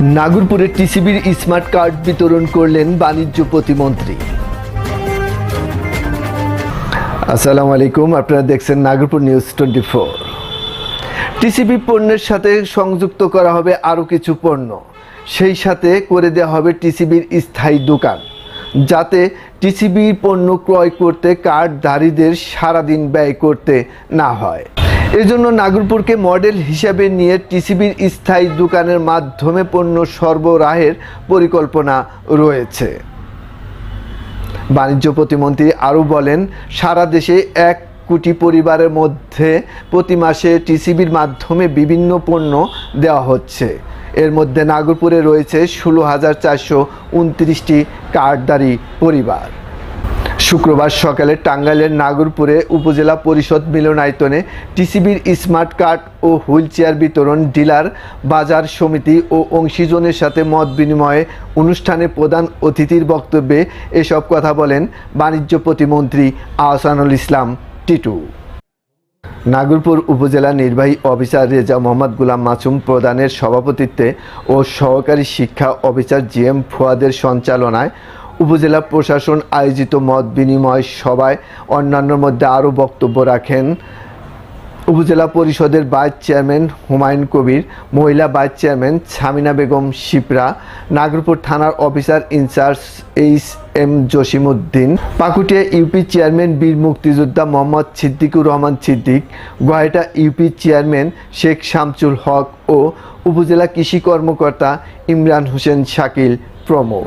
নাগরপুরে টিসিবির smart card বিতরণ করলেন বাণিজ্য প্রতিমন্ত্রী। আসসালামু আলাইকুম, আপনারা দেখছেন Nagarpur news twenty four. TCB পণ্যের সাথে সংযুক্ত করা হবে আরও কিছু পণ্য। সেই সাথে করে দেওয়া হবে টিসিবির স্থায়ী দোকান, যাতে টিসিবির পণ্য ক্রয় করতে কার্ডধারীদের সারাদিন ব্যয় করতে না হয়। এজন্য নাগরপুরকে মডেল হিসাবে নিয়ে টিসিবির স্থায়ী দোকানের মাধ্যমে পণ্য সরবরাহের পরিকল্পনা রয়েছে। বাণিজ্য প্রতিমন্ত্রী আরও বলেন, সারা দেশে এক কোটি পরিবারের মধ্যে প্রতি মাসে টিসিবির মাধ্যমে বিভিন্ন পণ্য দেওয়া হচ্ছে। এর মধ্যে নাগরপুরে রয়েছে ষোলো হাজার চারশো উনত্রিশটি কার্ডদারি পরিবার। শুক্রবার সকালে টাঙ্গাইলের নাগরপুরে উপজেলা পরিষদ মিলনায়তনে টিসিবির স্মার্ট কার্ড ও হুইল চেয়ার বিতরণ ডিলার, বাজার সমিতি ও অংশীজনের সাথে মত বিনিময়ে অনুষ্ঠানে প্রধান অতিথির বক্তব্যে এসব কথা বলেন বাণিজ্য প্রতিমন্ত্রী আহসানুল ইসলাম টিটু। নাগরপুর উপজেলা নির্বাহী অফিসার রেজা মোহাম্মদ গুলাম মাসুম প্রধানের সভাপতিত্বে ও সহকারী শিক্ষা অফিসার জি এম ফুয়াদের সঞ্চালনায় উপজেলা প্রশাসন আয়োজিত মত বিনিময় সভায় অন্যান্যর মধ্যে আরও বক্তব্য রাখেন উপজেলা পরিষদের ভাইস চেয়ারম্যান হুমায়ুন কবির, মহিলা ভাইস চেয়ারম্যান সামিনা বেগম শিপরা, নাগরপুর থানার officer in charge H M Jasimuddin, Pakutia UP chairman বীর মুক্তিযোদ্ধা মোহাম্মদ সিদ্দিকুর রহমান সিদ্দিক গোয়াইটা ইউপি চেয়ারম্যান শেখ শামসুল হক ও উপজেলা কৃষি কর্মকর্তা ইমরান হোসেন শাকিল প্রমুখ।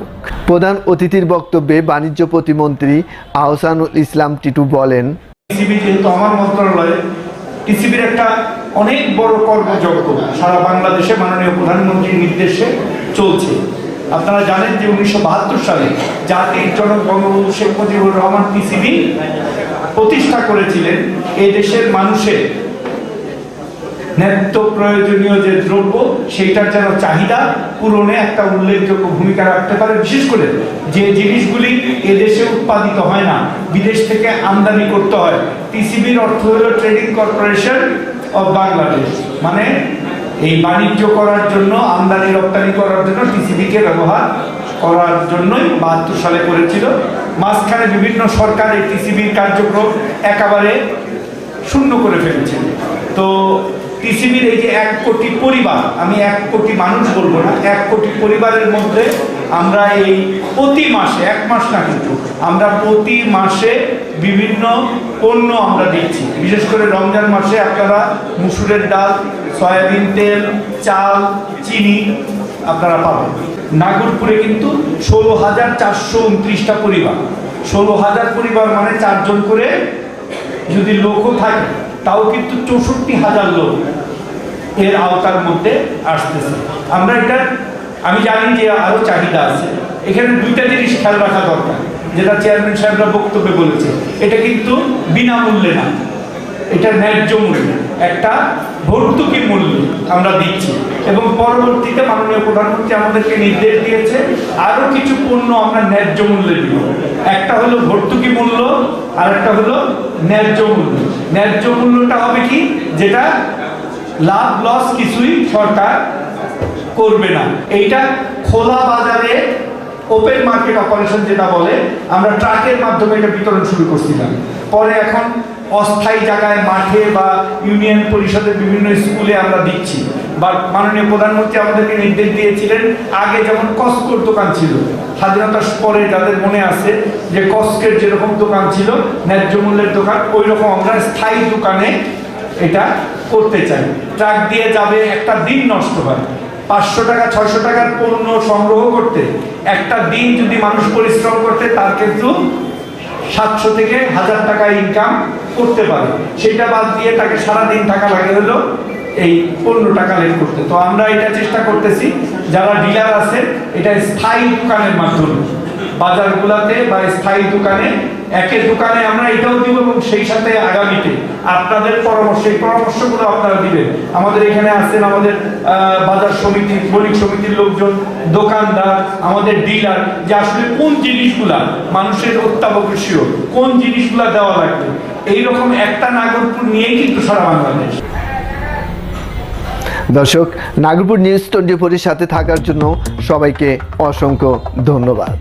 প্রধান অতিথির বক্তব্যে বাণিজ্য প্রতিমন্ত্রী আহসানুল ইসলাম টিটু বলেন টিসিবি যেহেতু আমার মন্ত্রণালয় টিসিবির একটা অনেক বড় কর্মযজ্ঞ সারা বাংলাদেশে মাননীয় প্রধানমন্ত্রীর নির্দেশে চলছে। আপনারা জানেন যে উনিশশো বাহাত্তর সালে জাতির জনক বঙ্গবন্ধু শেখ মুজিবুর রহমান টিসিবি প্রতিষ্ঠা করেছিলেন। এই দেশের মানুষের নিত্য প্রয়োজনীয় যে দ্রব্য, সেইটার যেন চাহিদা পূরণে একটা উল্লেখযোগ্য ভূমিকা রাখতে পারে। বিশেষ করে যে জিনিসগুলি এদেশে উৎপাদিত হয় না, বিদেশ থেকে আমদানি করতে হয়, টিসিবির অর্থ হলো ট্রেডিং কর্পোরেশন অফ বাংলাদেশ। মানে এই বাণিজ্য করার জন্য, আমদানি রপ্তানি করার জন্য টিসিবিকে ব্যবহার করার জন্যই বাহাত্তর সালে করেছিল। মাঝখানে বিভিন্ন সরকার এই টিসিবির কার্যক্রম একেবারে শূন্য করে ফেলেছে। তো টিসিবির এই যে এক কোটি পরিবার, আমি এক কোটি মানুষ বলব না, এক কোটি পরিবারের মধ্যে আমরা এই প্রতি মাসে, এক মাস না কিন্তু, আমরা প্রতি মাসে বিভিন্ন পণ্য আমরা দিচ্ছি বিশেষ করে রমজান মাসে আপনারা মুসুরের ডাল, সয়াবিন তেল, চাল, চিনি আপনারা পাবেন। নাগরপুরে কিন্তু ষোলো হাজার চারশো উনত্রিশটা পরিবার। ষোলো হাজার পরিবার মানে চারজন করে যদি লোকও থাকে তাও কিন্তু চৌষট্টি হাজার লোক এর আওতার মধ্যে আসতেছে। আমরা এটা, আমি জানি যে আরও চাহিদা আছে। এখানে দুইটা জিনিস খেয়াল রাখা দরকার, যেটা চেয়ারম্যান সাহেবরা বক্তব্যে বলেছে। এটা কিন্তু বিনামূল্যে না। এটা ন্যায্য মূল্য। একটা ভর্তুকি মূল্য আমরা দিচ্ছি। এবং পরবর্তীতে মাননীয় প্রধানমন্ত্রী আমাদেরকে নির্দেশ দিয়েছে আরও কিছু পণ্য আমরা ন্যায্য মূল্যে দিব। একটা হলো ভর্তুকি মূল্য আর একটা হলো ন্যায্য মূল্য। ন্যায্য মূল্যটা হবে কি? যেটা লাভ, লস কিছুই সরকার করবে না। এইটা খোলা বাজারে ওপেন মার্কেট অপারেশন যেটা বলে, আমরা ট্রাকের মাধ্যমে এটা বিতরণ শুরু করছিলাম। পরে এখন অস্থায়ী জায়গায় মাঠে বা ইউনিয়ন পরিষদের বিভিন্ন স্কুলে আমরা দিচ্ছি। বা মাননীয় প্রধানমন্ত্রী আমাদেরকে নির্দেশ দিয়েছিলেন, আগে যেমন কস্কোর দোকান ছিল স্বাধীনতার পরে যাদের মনে আছে যে কস্কের যেরকম দোকান ছিল, ন্যায্য মূল্যের দোকান ওই রকম আমরা স্থায়ী দোকানে এটা করতে চাই। ট্রাক দিয়ে যাবে, একটা দিন নষ্ট হয়। পাঁচশো টাকা, ছয়শো টাকার পণ্য সংগ্রহ করতে, একটা দিন যদি মানুষ পরিশ্রম করতে, তার কিন্তু সাতশো থেকে হাজার টাকা ইনকাম করতে পারে। সেটা বাদ দিয়ে তাকে সারা দিন টাকা লাগে হলো এই পণ্যটা কালেক্ট করতে। তো আমরা এটা চেষ্টা করতেছি, যারা ডিলার আছে এটা স্থায়ী দোকানের মাধ্যমে। বাজারগুলোতে বা স্থায়ী দোকানে, একের দোকানে আমরা এটাও দিব এবং সেই সাথে আগামীতে আপনাদের পরামর্শ, এই পরামর্শগুলো আপনারা দিবেন। আমাদের এখানে আছেন আমাদের বাজার সমিতি বণিক সমিতির লোকজন, দোকানদার, আমাদের ডিলার যে আসলে কোন জিনিসগুলা মানুষের অত্যাবশ্যকীয়, কোন জিনিসগুলা দেওয়া লাগবে। এইরকম একটা নাগরপুর নিয়েই কিন্তু সারা বাংলাদেশ। দর্শক নাগরপুর নিউজ টোয়েন্টি ফোরের সাথে থাকার জন্য সবাইকে অসংখ্য ধন্যবাদ।